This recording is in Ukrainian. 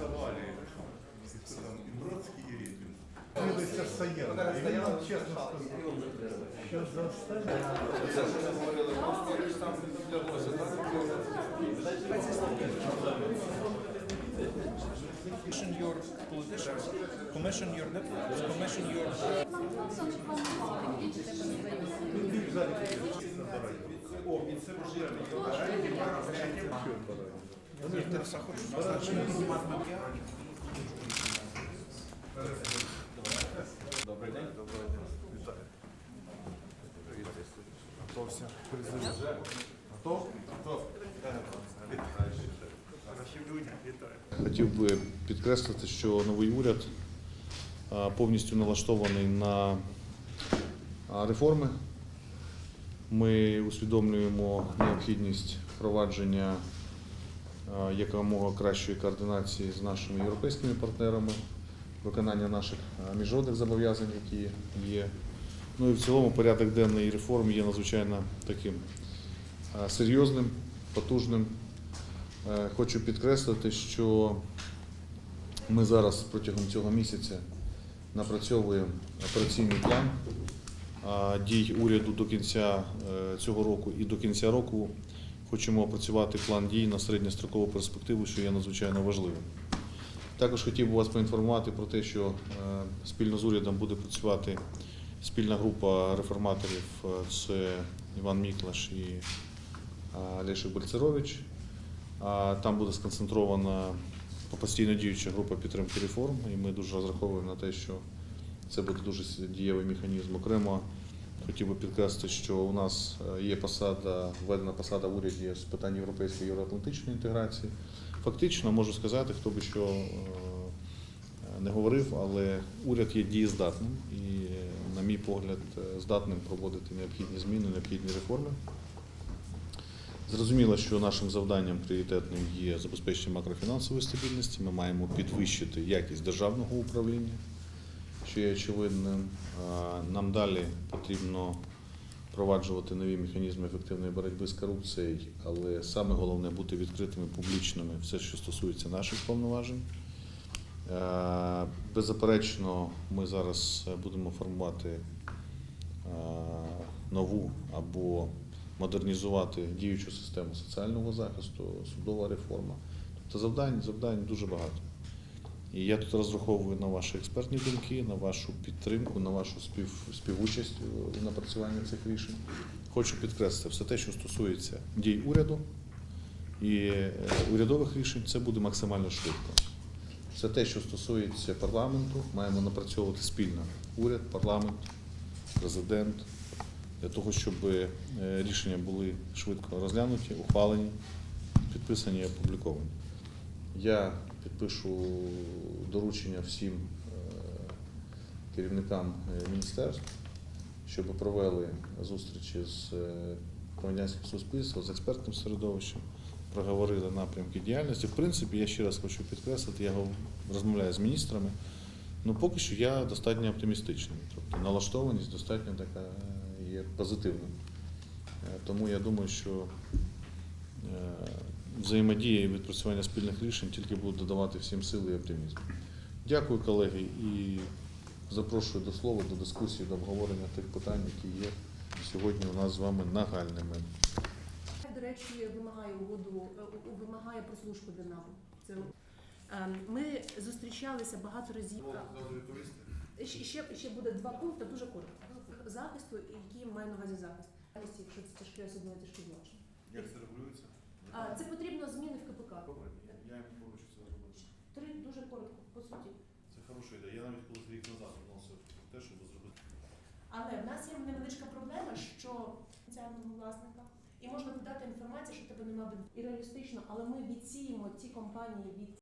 рисовали. Кто там, и Бродский, и Репин. Следуется Саяна. И я вам честно скажу, что заставили. commission your politicians, commission your deputies, commission your Люди в Добрий день. Доброго дня. Вітаю. Готовся. Готов? Готов. Хотів би підкреслити, що новий уряд повністю налаштований на реформи. Ми усвідомлюємо необхідність впровадження якомога кращої координації з нашими європейськими партнерами, виконання наших міжнародних зобов'язань, які є. Ну і в цілому порядок денний реформ є надзвичайно таким серйозним, потужним. Е, Хочу підкреслити, що ми зараз протягом цього місяця напрацьовуємо операційний план дій уряду до кінця е, цього року і до кінця року хочемо опрацювати план дій на середньострокову перспективу, що є надзвичайно важливим. Також хотів би вас поінформувати про те, що е, спільно з урядом буде працювати спільна група реформаторів. Е, Це Іван Міклаш і е, Лешик Бальцерович. Там буде сконцентрована постійно діюча група підтримки реформ, і ми дуже розраховуємо на те, що це буде дуже дієвий механізм. Окремо хотів би підкреслити, що у нас е, є посада, введена посада в уряді з питань європейської євроатлантичної інтеграції. Фактично можу сказати, хто би що е, не говорив, але уряд є дієздатним і, на мій погляд, е, здатним проводити необхідні зміни, необхідні реформи. Зрозуміло, що нашим завданням пріоритетним є забезпечення макрофінансової стабільності. Ми маємо підвищити якість державного управління, що є очевидним. Нам далі потрібно впроваджувати нові механізми ефективної боротьби з корупцією, але саме головне бути відкритими, публічними, все, що стосується наших повноважень. Е, Беззаперечно, ми зараз будемо формувати е, нову або модернізувати діючу систему соціального захисту, судова реформа. Тобто завдань, завдань дуже багато. І я тут розраховую на ваші експертні думки, на вашу підтримку, на вашу спів, співучасть у напрацюванні цих рішень. Хочу підкреслити, все те, що стосується дій уряду і е, урядових рішень, це буде максимально швидко. Все те, що стосується парламенту, маємо напрацьовувати спільно уряд, парламент, президент, для того, щоб е, рішення були швидко розглянуті, ухвалені, підписані і опубліковані. Я підпишу доручення всім е, керівникам е, міністерств, щоб провели зустрічі з е, громадянським суспільством, з експертним середовищем, проговорили напрямки діяльності. В принципі, я ще раз хочу підкреслити, я розмовляю з міністрами. Ну, поки що я достатньо оптимістичний. Тобто налаштованість достатньо така є позитивна. Тому я думаю, що взаємодія і відпрацювання спільних рішень тільки будуть додавати всім сили і оптимізм. Дякую, колеги, і запрошую до слова, до дискусії, до обговорення тих питань, які є сьогодні у нас з вами нагальними. До речі, вимагає угоду, е, вимагає прослушку для НАБУ. Це ем, ми зустрічалися багато разів. Ще, ще, ще буде два пункти, дуже коротко. Захисту, який має на увазі захист. Якщо це тяжкий особливо тяжкий злочин. Як це регулюється? А це потрібно зміни в КПК. Добре, я їм поручу це зробити. Три дуже коротко, по суті. Це хороша ідея. Я навіть колись рік назад вносив те, щоб зробити. Але в нас є невеличка проблема, що спеціального власника. І можна подати інформацію, що в тебе немає і реалістично, але ми відсіємо ці компанії від